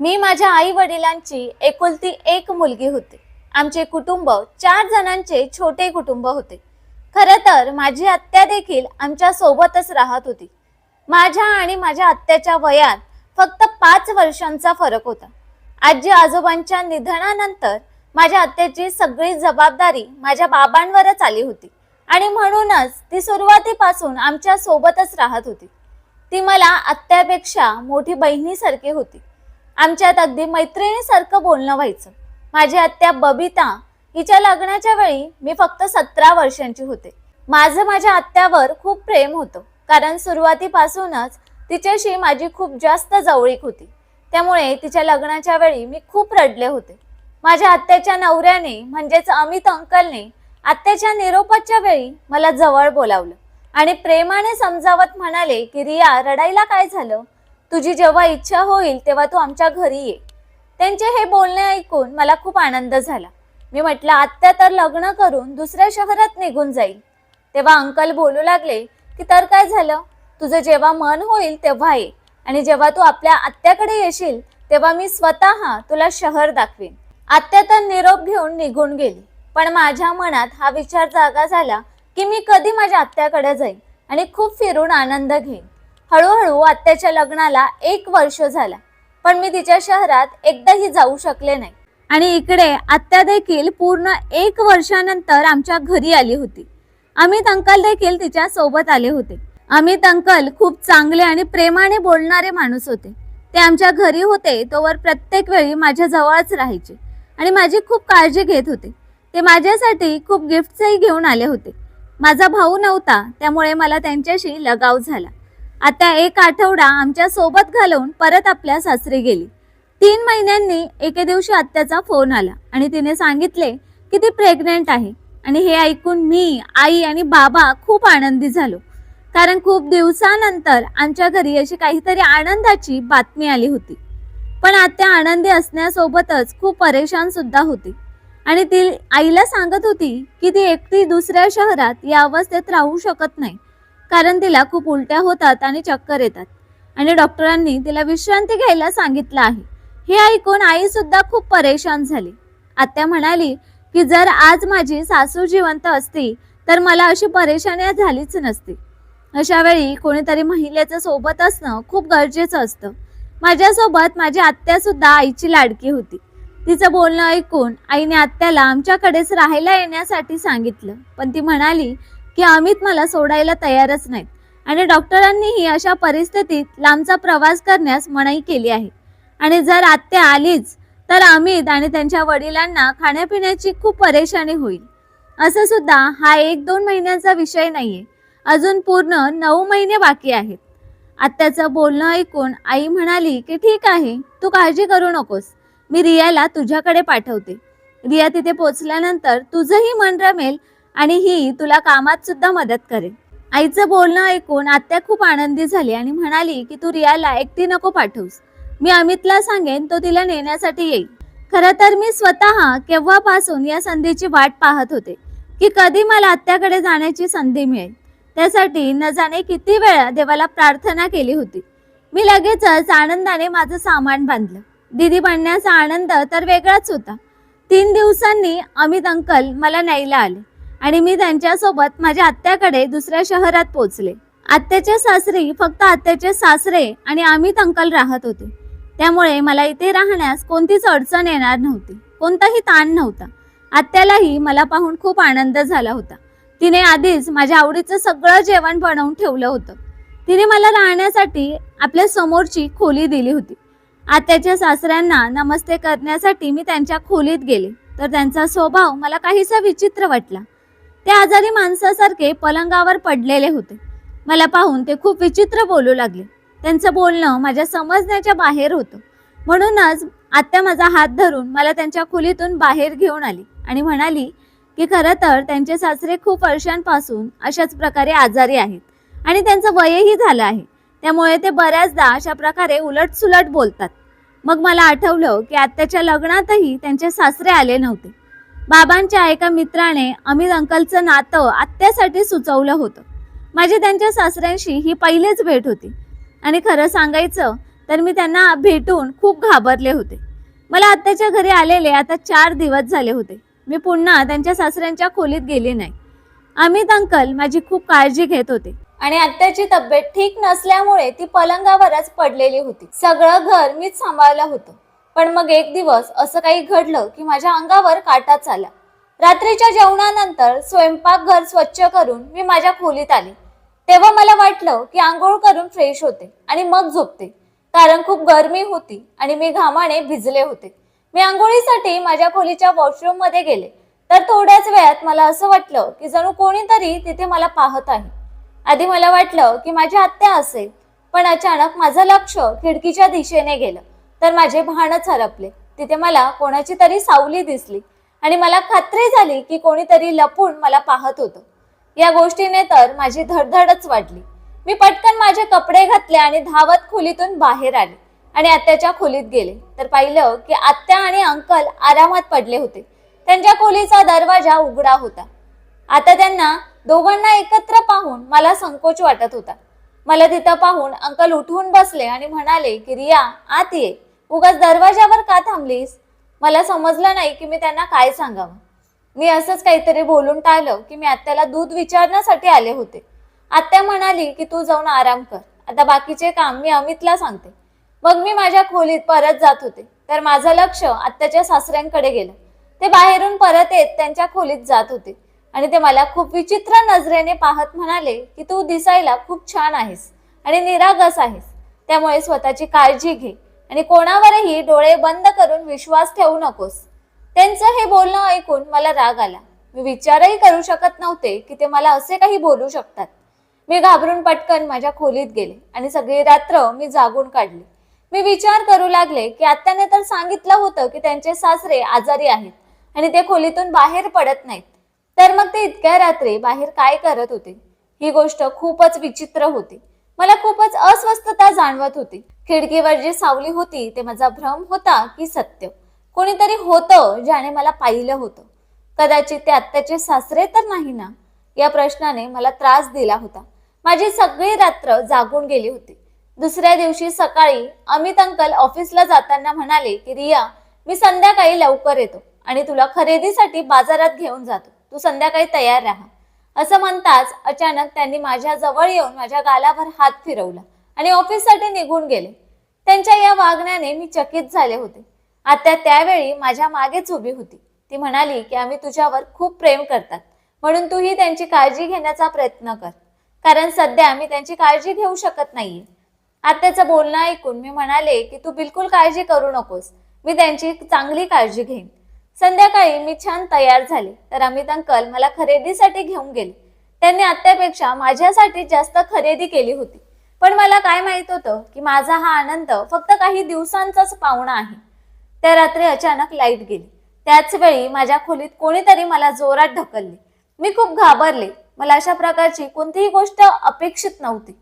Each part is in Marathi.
मी माझ्या आई वडिलांची एकुलती एक मुलगी होती. आमचे कुटुंब चार जणांचे छोटे कुटुंब होते. खरं तर माझी आत्या देखील आमच्या सोबतच राहत होती. माझ्या आणि माझ्या आत्याच्या वयात फक्त पाच वर्षांचा फरक होता. आजी आजोबांच्या निधनानंतर माझ्या आत्याची सगळी जबाबदारी माझ्या बाबांवरच आली होती आणि म्हणूनच ती सुरुवातीपासून आमच्या सोबतच राहत होती. ती मला आत्यापेक्षा मोठी बहिणीसारखी होती. आमच्यात अगदी मैत्रिणीसारखं बोलणं व्हायचं. माझी आत्या बबिता हिच्या लग्नाच्या वेळी मी फक्त सतरा वर्षांची होते. माझं माझ्या आत्यावर खूप प्रेम होतं कारण सुरुवातीपासूनच तिच्याशी माझी खूप जास्त जवळीक होती. त्यामुळे तिच्या लग्नाच्या वेळी मी खूप रडले होते. माझ्या आत्याच्या नवऱ्याने म्हणजेच अमित अंकलने आत्याच्या निरोपाच्या वेळी मला जवळ बोलावलं आणि प्रेमाने समजावत म्हणाले की रिया रडायला काय झालं? तुझी जेव्हा इच्छा होईल तेव्हा तू आमच्या घरी ये. त्यांचे हे बोलणे ऐकून मला खूप आनंद झाला. मी म्हटलं आत्या तर लग्न करून दुसऱ्या शहरात निघून जाईल. तेव्हा अंकल बोलू लागले की तर काय झालं? तुझं जेव्हा मन होईल तेव्हा ये. आणि जेव्हा तू आपल्या आत्याकडे येशील तेव्हा मी स्वतः तुला शहर दाखवीन. आत्या तर निरोप घेऊन निघून गेली. पण माझ्या मनात हा विचार जागा झाला की मी कधी माझ्या आत्याकडे जाईन आणि खूप फिरून आनंद घेईन. हळूहळू आत्याच्या लग्नाला एक वर्ष झाला पण मी तिच्या शहरात एकदाही जाऊ शकले नाही. आणि इकडे आत्या देखील पूर्ण एक वर्षानंतर आमच्या घरी आली होती. अमित अंकल देखील तिच्या सोबत आले होते. अमित अंकल खूप चांगले आणि प्रेमाने बोलणारे माणूस होते. ते आमच्या घरी होते तोवर प्रत्येक वेळी माझ्या जवळच राहायचे आणि माझी खूप काळजी घेत होते. ते माझ्यासाठी खूप गिफ्टही घेऊन आले होते. माझा भाऊ नव्हता त्यामुळे मला त्यांच्याशी लगाव झाला. आता एक आठवडा आमच्यासोबत घालवून परत आपल्या सासरी गेली. तीन महिन्यांनी एके दिवशी आत्याचा फोन आला आणि तिने सांगितले की ती प्रेग्नेंट आहे आणि हे ऐकून मी आई आणि बाबा खूप आनंदी झालो. कारण खूप दिवसानंतर आमच्या घरी अशी काहीतरी आनंदाची बातमी आली होती. पण आत्या आनंदी असण्यासोबतच खूप परेशान सुद्धा होती. आणि ती आईला सांगत होती की ती एकटी दुसऱ्या शहरात या अवस्थेत राहू शकत नाही. कारण तिला खूप उलट्या होतात आणि चक्कर येतात. आणि डॉक्टरांनी तिला विश्रांती घ्यायला सांगितलं आहे. हे ऐकून आई सुद्धा खूप परेशान झाली. आत्या म्हणाली की जर आज माझी सासू जिवंत असती तर मला अशी परेशानी झालीच नसती. अशा वेळी कोणीतरी महिलेचं सोबत असणं खूप गरजेचं असतं. माझ्यासोबत माझी आत्या सुद्धा आईची लाडकी होती. तिचं बोलणं ऐकून आईने आत्याला आमच्याकडेच राहायला येण्यासाठी सांगितलं. पण ती म्हणाली की अमित मला सोडायला तयारच नाहीत. आणि डॉक्टरांनीही अशा परिस्थितीत लांबचा प्रवास करण्यास मनाई केली आहे. आणि जर आत्या आलीच तर अमित आणि त्यांच्या वडिलांना खाण्यापिण्याची खूप परेशानी होईल. असं सुद्धा हा एक दोन महिन्याचा विषय नाहीये. अजून पूर्ण नऊ महिने बाकी आहेत. आत्याचं बोलणं ऐकून आई म्हणाली की ठीक आहे तू काळजी करू नकोस. मी रियाला तुझ्याकडे पाठवते. रिया तिथे पोचल्यानंतर तुझंही मन रमेल आणि ही तुला कामात सुद्धा मदत करेल. आईचं बोलणं ऐकून आत्या खूप आनंदी झाली आणि म्हणाली की तू रियाला एकटी नको पाठवूस. मी अमितला सांगेन तो तिला नेण्यासाठी येईल. खरं तर मी स्वतः केव्हापासून या संधीची वाट पाहत होते की कधी मला आत्याकडे जाण्याची संधी मिळेल. त्यासाठी न जाणे किती वेळा देवाला प्रार्थना केली होती. मी लगेचच आनंदाने माझं सामान बांधलं. दिदी बनण्याचा आनंद तर वेगळाच होता. तीन दिवसांनी अमित अंकल मला न्यायला आले. आणि मी त्यांच्यासोबत माझ्या आत्याकडे दुसऱ्या शहरात पोहोचले. आत्याच्या सासरी फक्त आत्याचे सासरे आणि आम्ही अंकल राहत होते. त्यामुळे मला इथे राहण्यास कोणतीच अडचण येणार नव्हती. कोणताही ताण नव्हता. आत्यालाही मला पाहून खूप आनंद झाला होता. तिने आधीच माझ्या आवडीचं सगळं जेवण बनवून ठेवलं होतं. तिने मला राहण्यासाठी आपल्या समोरची खोली दिली होती. आत्याच्या सासऱ्यांना नमस्ते करण्यासाठी मी त्यांच्या खोलीत गेले. तर त्यांचा स्वभाव मला काहीसा विचित्र वाटला. ते आजारी माणसासारखे पलंगावर पडलेले होते. मला पाहून ते खूप विचित्र बोलू लागले. त्यांचं बोलणं माझ्या समजण्याच्या बाहेर होतं. म्हणूनच आत्या माझा हात धरून मला त्यांच्या खोलीतून बाहेर घेऊन आली आणि म्हणाली की खरं तर त्यांचे सासरे खूप वर्षांपासून अशाच प्रकारे आजारी आहेत आणि त्यांचं वयही झालं आहे. त्यामुळे ते बऱ्याचदा अशा प्रकारे उलटसुलट बोलतात. मग मला आठवलं की आत्याच्या लग्नातही त्यांचे सासरे आले नव्हते. बाबांच्या एका मित्राने अमित अंकलचं नातं आत्यासाठी सुचवलं होतं. माझी त्यांच्या सासऱ्यांशी ही पहिलीच भेट होती. आणि खरं सांगायचं तर मी त्यांना भेटून खूप घाबरले होते. मला आत्याच्या घरी आलेले आता चार दिवस झाले होते. मी पुन्हा त्यांच्या सासऱ्यांच्या खोलीत गेली नाही. अमित अंकल माझी खूप काळजी घेत होते. आणि आत्याची तब्येत ठीक नसल्यामुळे ती पलंगावरच पडलेली होती. सगळं घर मीच सांभाळलं होतं. पण मग एक दिवस असं काही घडलं की माझ्या अंगावर काटाच आला रात्रीच्या जेवणानंतर स्वयंपाकघर स्वच्छ करून मी माझ्या खोलीत आले. तेव्हा मला वाटलं की आंघोळ करून फ्रेश होते आणि मग झोपते. कारण खूप गरमी होती आणि मी घामाने भिजले होते. मी आंघोळीसाठी माझ्या खोलीच्या वॉशरूममध्ये गेले. तर थोड्याच वेळात मला असं वाटलं की जणू कोणीतरी तिथे मला पाहत आहे. आधी मला वाटलं की माझी आत्या असेल पण अचानक माझं लक्ष खिडकीच्या दिशेने गेलं. तर माझे भानच हरपले तिथे मला कोणाची तरी सावली दिसली आणि मला खात्री झाली की कोणीतरी लपून मला पाहत होतं. या गोष्टीने तर माझी धडधडच वाढली. मी पटकन माझे कपडे घातले आणि धावत खोलीतून बाहेर आले आणि आत्याच्या खोलीत गेले. तर पाहिलं की आत्या आणि अंकल आरामात पडले होते. त्यांच्या खोलीचा दरवाजा उघडा होता. आता त्यांना दोघांना एकत्र पाहून मला संकोच वाटत होता. मला तिथं पाहून अंकल उठून बसले आणि म्हणाले की रिया आत ये. उगाच दरवाजावर का थांबलीस? मला समजलं नाही की मी त्यांना काय सांगावं. मी असंच काहीतरी बोलून टाळलं की मी आत्याला दूध विचारण्यासाठी आले होते. आत्या म्हणाली की तू जाऊन आराम कर. आता बाकीचे काम मी अमितला सांगते. मग मी माझ्या खोलीत परत जात होते. तर माझं लक्ष आत्याच्या सासऱ्यांकडे गेलं. ते बाहेरून परत येत त्यांच्या खोलीत जात होते. आणि ते मला खूप विचित्र नजरेने पाहत म्हणाले की तू दिसायला खूप छान आहेस आणि निरागस आहेस. त्यामुळे स्वतःची काळजी घे. आणि कोणावरही डोळे बंद करून विश्वास ठेवू नकोस. त्यांचं हे बोलणं ऐकून मला राग आला. मी विचारही करू शकत नव्हते की ते मला असे काही बोलू शकतात. मी घाबरून पटकन माझ्या खोलीत गेले आणि सगळी रात्र मी जागून काढली. मी विचार करू लागले की आत्याने तर सांगितलं होतं की त्यांचे सासरे आजारी आहेत आणि ते खोलीतून बाहेर पडत नाहीत. तर मग ते इतक्या रात्री बाहेर काय करत होते? ही गोष्ट खूपच विचित्र होती. मला खूपच अस्वस्थता जाणवत होती. खिडकीवर जी सावली होती ते माझा भ्रम होता की सत्य. कोणीतरी होतं ज्याने मला पाहिलं होतं. कदाचित ते आत्याचे सासरे तर नाही ना? या प्रश्नाने मला त्रास दिला होता. माझी सगळी रात्र जागून गेली होती. दुसऱ्या दिवशी सकाळी अमित अंकल ऑफिसला जाताना म्हणाले की रिया मी संध्याकाळी लवकर येतो आणि तुला खरेदीसाठी बाजारात घेऊन जातो. तू संध्याकाळी तयार राहा. असं म्हणताच अचानक त्यांनी माझ्या जवळ येऊन माझ्या गालावर हात फिरवला आणि ऑफिससाठी निघून गेले. त्यांच्या या वागण्याने मी चकित झाले होते. आता त्यावेळी माझ्या मागेच उभी होती. ती म्हणाली की आम्ही तुझ्यावर खूप प्रेम करतात. म्हणून तूही त्यांची काळजी घेण्याचा प्रयत्न कर. कारण सध्या मी त्यांची काळजी घेऊ शकत नाहीये. आत्याचं बोलणं ऐकून मी म्हणाले की तू बिलकुल काळजी करू नकोस. मी त्यांची चांगली काळजी घेईन. संध्याकाळी मी छान तयार झाले. तर अमित अंकल मला खरेदीसाठी घेऊन गेले. त्यांनी आत्यापेक्षा माझ्यासाठी जास्त खरेदी केली होती. पण मला काय माहीत होतं की माझा हा आनंद फक्त काही दिवसांचाच पाहुणा आहे. त्या रात्री अचानक लाइट गेली. त्याच वेळी माझ्या खोलीत कोणीतरी मला जोरात ढकलले. मी खूप घाबरले. मला अशा प्रकारची कोणतीही गोष्ट अपेक्षित नव्हती.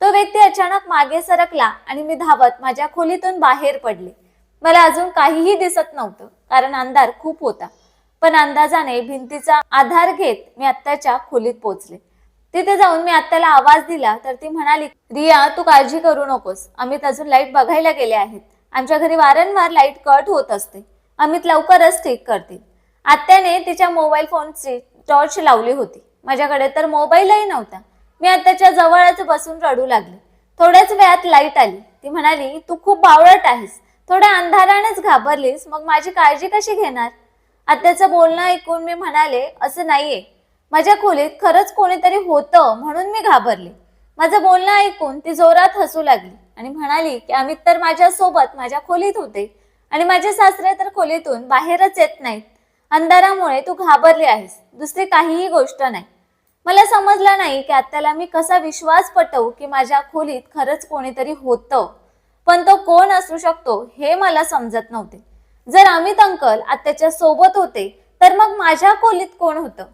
तो व्यक्ती अचानक मागे सरकला आणि मी धावत माझ्या खोलीतून बाहेर पडले. मला अजून काहीही दिसत नव्हतं. कारण अंधार खूप होता. पण अंदाजाने भिंतीचा आधार घेत मी आत्याच्या खोलीत पोहोचले. तिथे जाऊन मी आत्याला आवाज दिला तर ती म्हणाली रिया तू काळजी करू नकोस. अमित अजून लाइट बघायला गेले आहेत. आमच्या घरी वारंवार लाइट कट होत असते. अमित लवकरच ठीक करतील. आत्याने तिच्या मोबाईल फोनची टॉर्च लावली होती. माझ्याकडे तर मोबाईलही नव्हता. मी आत्याच्या जवळच बसून रडू लागले. थोड्याच वेळात लाइट आली. ती म्हणाली तू खूप बावळट आहेस. थोड्या अंधारानेच घाबरलीस मग माझी काळजी कशी घेणार? आत्याचं बोलणं ऐकून मी म्हणाले असं नाहीये. माझ्या खोलीत खरंच कोणीतरी होतं म्हणून मी घाबरले. माझं बोलणं ऐकून ती जोरात हसू लागली आणि म्हणाली की अमित तर माझ्या सोबत माझ्या खोलीत होते आणि माझे सासरे तर खोलीतून बाहेरच येत नाहीत. अंधारामुळे तू घाबरली आहेस. दुसरी काहीही गोष्ट नाही. मला समजलं नाही की आत्याला मी कसा विश्वास पटवू की माझ्या खोलीत खरंच कोणीतरी होतं. पण तो कोण असू शकतो हे मला समजत नव्हते. जर अमित अंकल आत्याच्या सोबत होते तर मग माझ्या खोलीत कोण होतं?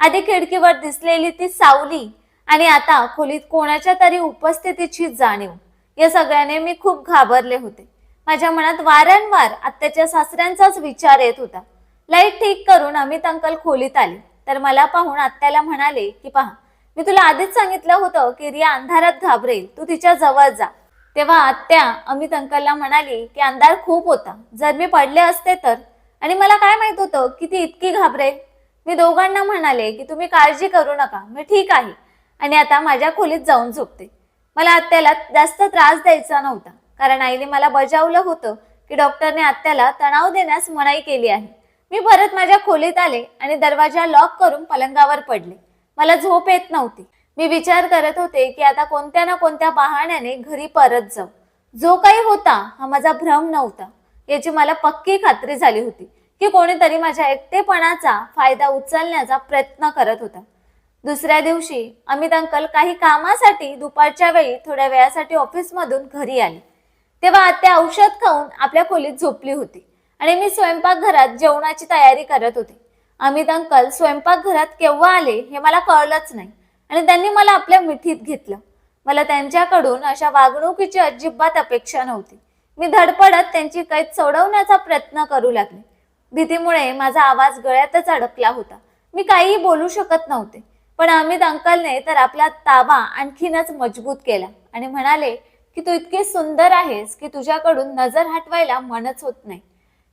आधी खिडकीवर दिसलेली ती सावली आणि आता खोलीत कोणाच्या तरी उपस्थितीची जाणीव या सगळ्याने मी खूप घाबरले होते. माझ्या मनात वारंवार आत्याच्या सासऱ्यांचाच विचार येत होता. लाइट ठीक करून अमित अंकल खोलीत आले. तर मला पाहून आत्याला म्हणाले की पहा मी तुला आधीच सांगितलं होतं की रिया अंधारात घाबरेल. तू तिच्या जवळ जा. तेव्हा आत्या अमित अंकलला म्हणाली की अंधार खूप होता. जर मी पडले असते तर? आणि मला काय माहीत होतं? की ती इतकी घाबरेल? मी दोघांना म्हणाले की तुम्ही काळजी करू नका. मी ठीक आहे. आणि आता माझ्या खोलीत जाऊन झोपते. मला आत्याला जास्त त्रास द्यायचा नव्हता. कारण आईने मला बजावलं होतं की डॉक्टरने आत्याला तणाव देण्यास मनाई केली आहे. मी परत माझ्या खोलीत आले आणि दरवाजा लॉक करून पलंगावर पडले. मला झोप येत नव्हती. मी विचार करत होते की आता कोणत्या ना कोणत्या बहाण्याने घरी परत जाऊ. जो काही होता हा माझा भ्रम नव्हता. याची मला पक्की खात्री झाली होती की कोणीतरी माझ्या एकटेपणाचा फायदा उचलण्याचा प्रयत्न करत होता. दुसऱ्या दिवशी अमित अंकल काही कामासाठी दुपारच्या वेळी थोड्या वेळासाठी ऑफिसमधून घरी आले. तेव्हा आत्या औषध खाऊन आपल्या खोलीत झोपली होती आणि मी स्वयंपाकघरात जेवणाची तयारी करत होते. अमित अंकल स्वयंपाकघरात केव्हा आले हे मला कळलंच नाही. आणि त्यांनी मला आपल्या मिठीत घेतलं. मला त्यांच्याकडून अशा वागणुकीची अजिबात अपेक्षा नव्हती. मी धडपडत त्यांची कैद सोडवण्याचा प्रयत्न करू लागले. भीतीमुळे माझा आवाज गळ्यातच अडकला होता. मी काहीही बोलू शकत नव्हते. पण अमित अंकलने तर आपला ताबा आणखीनच मजबूत केला आणि म्हणाले की तू इतकी सुंदर आहेस की तुझ्याकडून नजर हटवायला मनच होत नाही.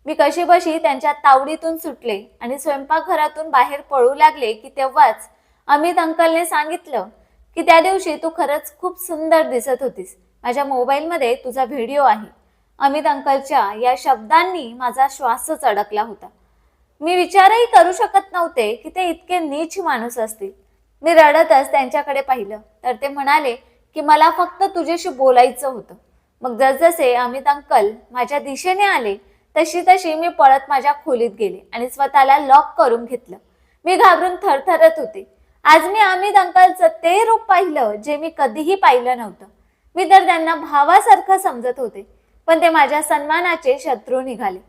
मी कशी बशी त्यांच्या तावडीतून सुटले आणि स्वयंपाकघरातून बाहेर पळू लागले की तेव्हाच अमित अंकलने सांगितलं की त्या दिवशी तू खरंच खूप सुंदर दिसत होतीस. माझ्या मोबाईलमध्ये तुझा व्हिडिओ आहे. अमित अंकलच्या या शब्दांनी माझा श्वासच अडकला होता. मी विचारही करू शकत नव्हते की ते इतके नीच माणूस असतील. मी रडतच त्यांच्याकडे पाहिलं. तर ते म्हणाले की मला फक्त तुझ्याशी बोलायचं होतं. मग जसजसे अमित अंकल माझ्या दिशेने आले तशी तशी मी पळत माझ्या खोलीत गेले आणि स्वतःला लॉक करून घेतलं. मी घाबरून थरथरत होते. आज मी अमित अंकलचं ते रूप पाहिलं जे मी कधीही पाहिलं नव्हतं. मी तर त्यांना भावासारखं समजत होते पण ते माझ्या सन्मानाचे शत्रू निघाले.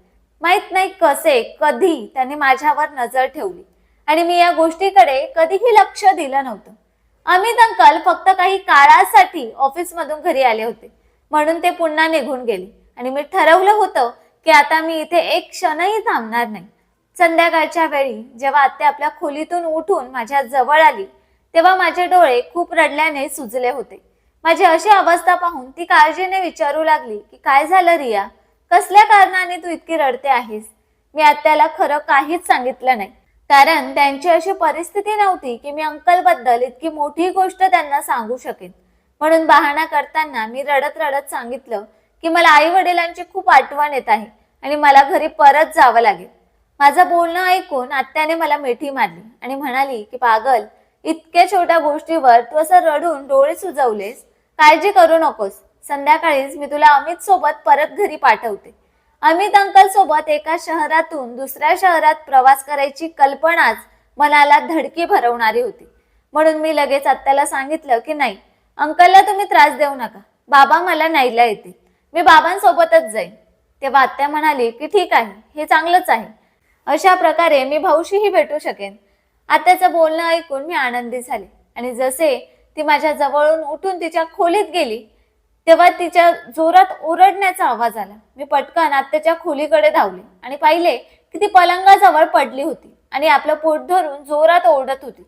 माहीत नाही कसे कधी त्यांनी माझ्यावर नजर ठेवली आणि मी या गोष्टीकडे कधीही लक्ष दिलं नव्हतं. अमित अंकल फक्त काही काळासाठी ऑफिसमधून घरी आले होते म्हणून ते पुन्हा निघून गेले आणि मी ठरवलं होतं की आता मी इथे एक क्षणही थांबणार नाही. संध्याकाळच्या वेळी जेव्हा आत्या आपल्या खोलीतून उठून माझ्या जवळ आली तेव्हा माझे डोळे खूप रडल्याने सुजले होते. माझी अशी अवस्था पाहून ती काळजीने विचारू लागली की काय झालं रिया? कसल्या कारणाने तू इतकी रडते आहेस? मी आत्याला खरं काहीच सांगितलं नाही. कारण त्यांची अशी परिस्थिती नव्हती की मी अंकलबद्दल इतकी मोठी गोष्ट त्यांना सांगू शकेन. म्हणून बहाणा करताना मी रडत रडत सांगितलं की मला आई वडिलांची खूप आठवण येत आहे आणि मला घरी परत जावं लागेल. माझं बोलणं ऐकून आत्याने मला मिठी मारली आणि म्हणाली की पागल इतक्या छोट्या गोष्टीवर तू असं रडून डोळे सुजवलेस? काळजी करू नकोस. संध्याकाळीच मी तुला अमित सोबत परत घरी पाठवते. अमित अंकल सोबत एका शहरातून दुसऱ्या शहरात प्रवास करायची कल्पनाच मनाला धडकी भरवणारी होती. म्हणून मी लगेच आत्याला सांगितलं की नाही अंकलला तुम्ही त्रास देऊ नका. बाबा मला न्यायला येतील. मी बाबांसोबतच जाईन. तेव्हा आत्या म्हणाली की ठीक आहे हे चांगलंच आहे. अशा प्रकारे मी भाऊशीही भेटू शकेन. आत्याचं बोलणं ऐकून मी आनंदी झाले. आणि जसे ती माझ्या जवळून उठून तिच्या खोलीत गेली तेव्हा तिच्या जोरात ओरडण्याचा आवाज आला. मी पटकन आत्याच्या खोलीकडे धावले आणि पाहिले की ती पलंगाजवळ पडली होती आणि आपलं पोट धरून जोरात ओरडत होती.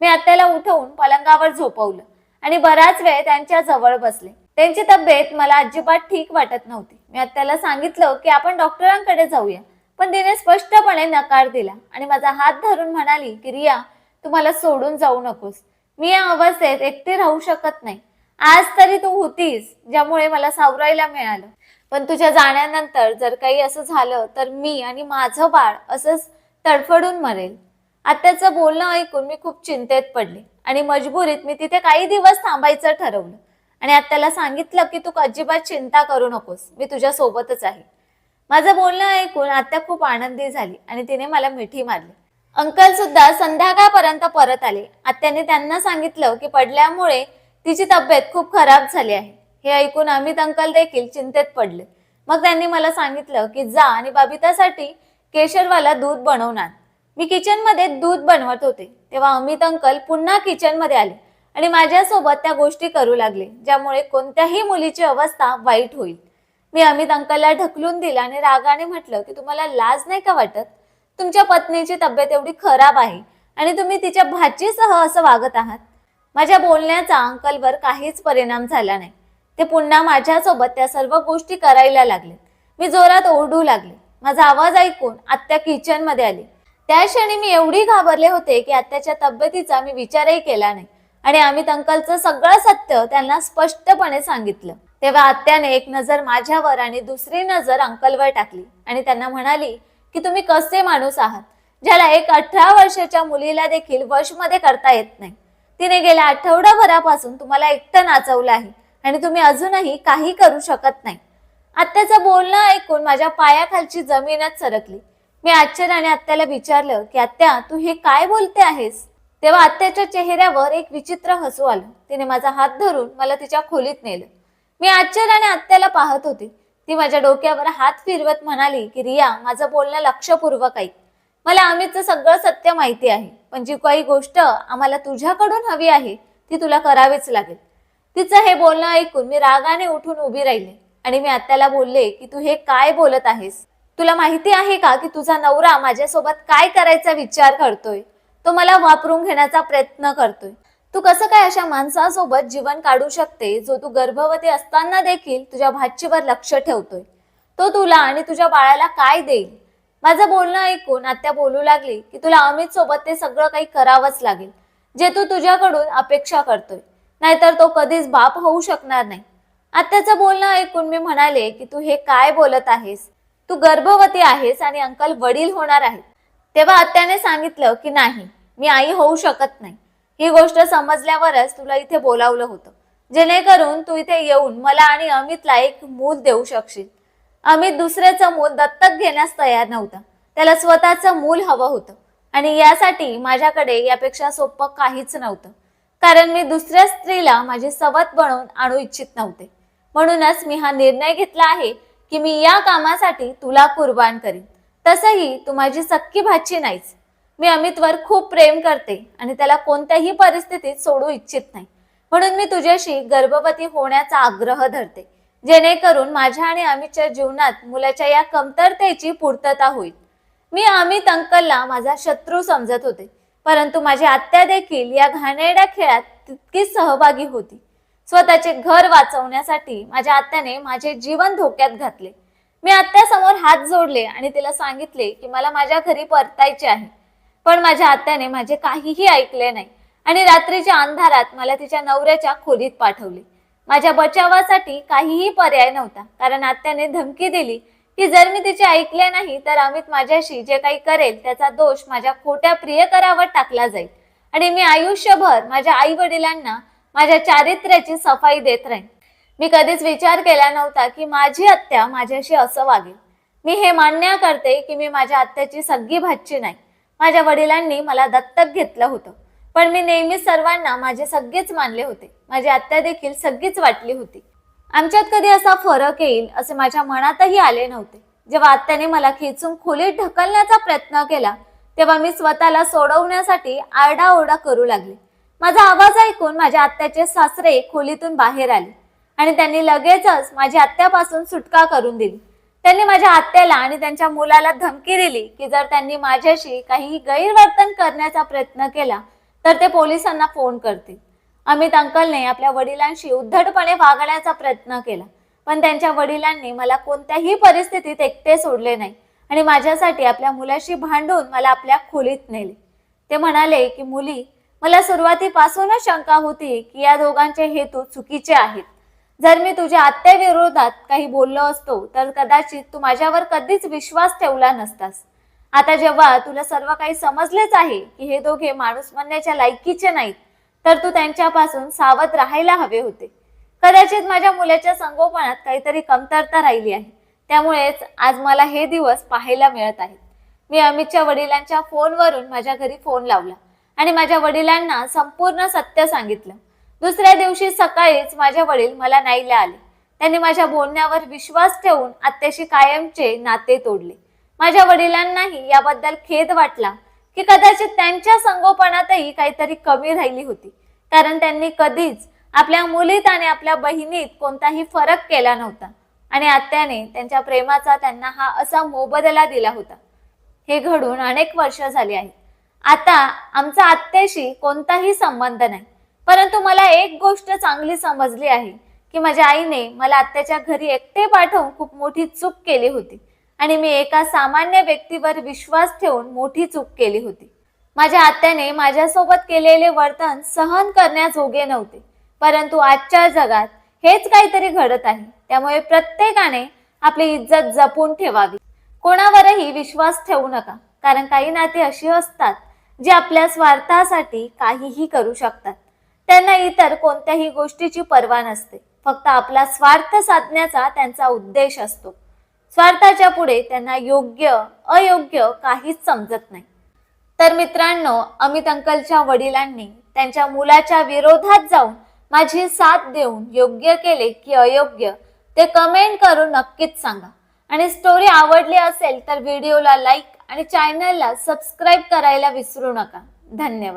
मी आत्याला उठवून पलंगावर झोपवलं आणि बराच वेळ त्यांच्या जवळ बसले. त्यांची तब्येत मला अजिबात ठीक वाटत नव्हती. मी आत्याला सांगितलं की आपण डॉक्टरांकडे जाऊया. पण तिने स्पष्टपणे नकार दिला आणि माझा हात धरून म्हणाली की रिया तू मला सोडून जाऊ नकोस. मी या अवस्थेत एकटी राहू शकत नाही. आज तरी तू होतीस ज्यामुळे मला सावरायला मिळालं. पण तुझ्या जाण्यानंतर जर काही असं झालं तर मी आणि माझं बाळ असंच तडफडून मरेल. आत्याचं बोलणं ऐकून मी खूप चिंतेत पडले आणि मजबुरीत मी तिथे काही दिवस थांबायचं ठरवलं. आणि आत्याला सांगितलं की तू अजिबात चिंता करू नकोस. मी तुझ्या सोबतच आहे. माझं बोलणं ऐकून आत्या खूप आनंदी झाली आणि तिने मला मिठी मारली. अंकल सुद्धा संध्याकाळपर्यंत परत आले. आत्याने त्यांना सांगितलं की पडल्यामुळे तिची तब्येत खूप खराब झाली आहे. हे ऐकून अमित अंकल देखील चिंतेत पडले. मग त्यांनी मला सांगितलं की जा आणि बबितासाठी केशरवाला दूध बनवणार. मी किचनमध्ये दूध बनवत होते. तेव्हा अमित अंकल पुन्हा किचनमध्ये आले आणि माझ्यासोबत त्या गोष्टी करू लागले ज्यामुळे कोणत्याही मुलीची अवस्था वाईट होईल. मी अमित अंकलला ढकलून दिला आणि रागाने म्हटलं की तुम्हाला लाज नाही का वाटत? तुमच्या पत्नीची तब्येत एवढी खराब आहे आणि तुम्ही तिच्या भाचीसह असं वागत आहात? माझ्या बोलण्याचा अंकलवर काहीच परिणाम झाला नाही. ते पुन्हा माझ्यासोबत त्या सर्व गोष्टी करायला लागले. मी जोरात ओरडू लागले. माझा आवाज ऐकून आत्या किचनमध्ये आली. त्या क्षणी मी एवढी घाबरले होते की आत्याच्या तब्येतीचा मी विचारही केला नाही आणि अमित अंकलचं सगळं सत्य त्यांना स्पष्टपणे सांगितलं. तेव्हा आत्याने एक नजर माझ्यावर आणि दुसरी नजर अंकलवर टाकली. आणि त्यांना म्हणाली की तुम्ही कसे माणूस आहात ज्याला एक अठरा वर्षाच्या मुलीला देखील वशमध्ये करता येत नाही? तिने गेल्या आठवडाभरापासून तुम्हाला एकटं नाचवलं आहे आणि तुम्ही अजूनही काही करू शकत नाही. आत्याचं बोलणं ऐकून माझ्या पायाखालची जमीनच सरकली. मी आश्चर्याने आत्याला विचारलं की आत्या तू हे काय बोलते आहेस? तेव्हा आत्याच्या चेहऱ्यावर एक विचित्र हसू आलं. तिने माझा हात धरून मला तिच्या खोलीत नेलं. मी आश्चर्याने आत्याला पाहत होती. ती माझ्या डोक्यावर हात फिरवत म्हणाली की रिया माझं बोलणं लक्षपूर्वक ऐक. मला अमितचं सगळं सत्य माहिती आहे पण जी काही गोष्ट आम्हाला तुझ्याकडून हवी आहे ती तुला करावीच लागेल. तिचं हे बोलणं ऐकून मी रागाने उठून उभी राहिले आणि मी आत्याला बोलले की तू हे काय बोलत आहेस? तुला माहिती आहे का की तुझा नवरा माझ्यासोबत काय करायचा विचार करतोय? तो मला वापरून घेण्याचा प्रयत्न करतोय. तू कसं काय अशा माणसासोबत जीवन काढू शकते जो तू गर्भवती असताना देखील तुझ्या भाचीवर लक्ष ठेवतोय? तो तुला आणि तुझ्या बाळाला काय देईल? माझं बोलणं ऐकून आत्या बोलू लागली की तुला अमित सोबत ते सगळं काही करावंच लागेल जे तू तुझ्याकडून अपेक्षा करतोय. नाहीतर तो कधीच बाप होऊ शकणार नाही. आत्याचं बोलणं ऐकून मी म्हणाले की तू हे काय बोलत आहेस? तू गर्भवती आहेस आणि अंकल वडील होणार आहेत. तेव्हा आत्याने सांगितलं की नाही मी आई होऊ शकत नाही. ही गोष्ट समजल्यावरच तुला इथे बोलावलं होतं. जेणेकरून तू इथे येऊन मला आणि अमितला एक मूल देऊ शकशील. अमित दुसऱ्याचं मूल दत्तक घेण्यास तयार नव्हता. त्याला स्वतःचं मूल हवं होतं. आणि यासाठी माझ्याकडे यापेक्षा सोपं काहीच नव्हतं. कारण मी दुसऱ्या स्त्रीला माझी सवत बनवून आणू इच्छित नव्हते. म्हणूनच मी हा निर्णय घेतला आहे की मी या कामासाठी तुला कुर्बान करीन. तसंही तू माझी सक्की भाची नाहीच मी अमितवर खूप प्रेम करते आणि त्याला कोणत्याही परिस्थितीत सोडू इच्छित नाही. म्हणून मी तुझ्याशी गर्भवती होण्याचा आग्रह धरते. जेणेकरून माझ्या आणि अमितच्या जीवनात मुलाच्या या कमतरतेची पूर्तता होईल. मी अमित अंकलला माझा शत्रू समजत होते परंतु माझी आत्या देखील या घाणेरड्या खेळात तितकीच सहभागी होती. स्वतःचे घर वाचवण्यासाठी माझ्या आत्याने माझे जीवन धोक्यात घातले. मी आत्यासमोर हात जोडले आणि तिला सांगितले की मला माझ्या घरी परतायचे आहे. पण माझ्या आत्याने माझे काहीही ऐकले नाही. आणि रात्रीच्या अंधारात मला तिच्या नवऱ्याच्या खोलीत पाठवले. माझ्या बचावासाठी काहीही पर्याय नव्हता. कारण आत्याने धमकी दिली की जर मी तिचे ऐकले नाही तर अमित माझ्याशी जे काही करेल त्याचा दोष माझ्या खोट्या प्रियकरावर टाकला जाईल. आणि मी आयुष्यभर माझ्या आई वडिलांना माझ्या चारित्र्याची सफाई देत राहीन. मी कधीच विचार केला नव्हता की माझी आत्या माझ्याशी असं वागेल. मी हे मान्य करते की मी माझ्या आत्याची सगळी भाची नाही. माझ्या वडिलांनी मला दत्तक घेतलं होतं. पण मी नेहमी सर्वांना माझे सगळेच मानले होते. माझी आत्या देखील सगळीच वाटली होती. आमच्यात कधी असा फरक येईल असे माझ्या मनातही आले नव्हते. जेव्हा आत्याने मला खेचून खोलीत ढकलण्याचा प्रयत्न केला तेव्हा मी स्वतःला सोडवण्यासाठी आरडाओरडा करू लागले. माझा आवाज ऐकून माझ्या आत्याचे सासरे खोलीतून बाहेर आले आणि त्यांनी लगेचच माझ्या आत्यापासून सुटका करून दिली. त्यांनी माझ्या आत्याला आणि त्यांच्या मुलाला धमकी दिली की जर त्यांनी माझ्याशी काही गैरवर्तन करण्याचा प्रयत्न केला तर ते पोलिसांना फोन करतील. अमित अंकलने आपल्या वडिलांशी उद्धटपणे वागण्याचा प्रयत्न केला पण त्यांच्या वडिलांनी मला कोणत्याही परिस्थितीत एकटे सोडले नाही आणि माझ्यासाठी आपल्या मुलाशी भांडून मला आपल्या खोलीत नेले. ते म्हणाले की मुली मला सुरुवातीपासूनच शंका होती की या दोघांचे हेतू चुकीचे आहेत. जर मी तुझ्या आत्याविरोधात काही बोललो असतो तर कदाचित तू माझ्यावर कधीच विश्वास ठेवला नसतास. आता जेव्हा तुला सर्व काही समजलेच आहे की हे दोघे माणूस म्हणण्याच्या लायकीचे नाहीत तर तू त्यांच्यापासून सावध राहायला हवे होते. कदाचित माझ्या मुलाच्या संगोपनात काहीतरी कमतरता राहिली आहे. त्यामुळेच आज मला हे दिवस पाहायला मिळत आहेत. मी अमितच्या वडिलांच्या फोनवरून माझ्या घरी फोन लावला आणि माझ्या वडिलांना संपूर्ण सत्य सांगितलं. दुसऱ्या दिवशी सकाळीच माझे वडील मला न्यायला आले. त्यांनी माझ्या बोलण्यावर विश्वास ठेवून आत्याशी कायमचे नाते तोडले. माझ्या वडिलांनाही याबद्दल खेद वाटला की कदाचित त्यांच्या संगोपनातही काहीतरी कमी राहिली होती. कारण त्यांनी कधीच आपल्या मुलीत आणि आपल्या बहिणीत कोणताही फरक केला नव्हता. आणि आत्याने त्यांच्या प्रेमाचा त्यांना हा असा मोबदला दिला होता. हे घडून अनेक वर्ष झाली आहेत आता आमचा आत्याशी कोणताही संबंध नाही. परंतु मला एक गोष्ट चांगली समजली आहे की माझ्या आईने मला आत्याच्या घरी एकटे पाठवून खूप मोठी चूक केली होती. आणि मी एका सामान्य व्यक्तीवर विश्वास ठेवून मोठी चूक केली होती. माझ्या आत्याने माझ्यासोबत केलेले वर्तन सहन करण्याजोगे नव्हते. परंतु आजच्या जगात हेच काहीतरी घडत आहे. त्यामुळे प्रत्येकाने आपली इज्जत जपून ठेवावी. कोणावरही विश्वास ठेवू नका कारण काही नाती अशी असतात जी आपल्या स्वार्थासाठी काहीही करू शकतात. त्यांना इतर कोणत्याही गोष्टीची पर्वा नसते. फक्त आपला स्वार्थ साधण्याचा त्यांचा उद्देश असतो. स्वार्थाच्या पुढे त्यांना योग्य अयोग्य काहीच समजत नाही. तर मित्रांनो अमित अंकलच्या वडिलांनी त्यांच्या मुलाच्या विरोधात जाऊन माझी साथ देऊन योग्य केले की अयोग्य ते कमेंट करून नक्कीच सांगा. आणि स्टोरी आवडली असेल तर व्हिडिओला लाईक आणि चॅनलला सबस्क्राईब करायला विसरू नका. धन्यवाद.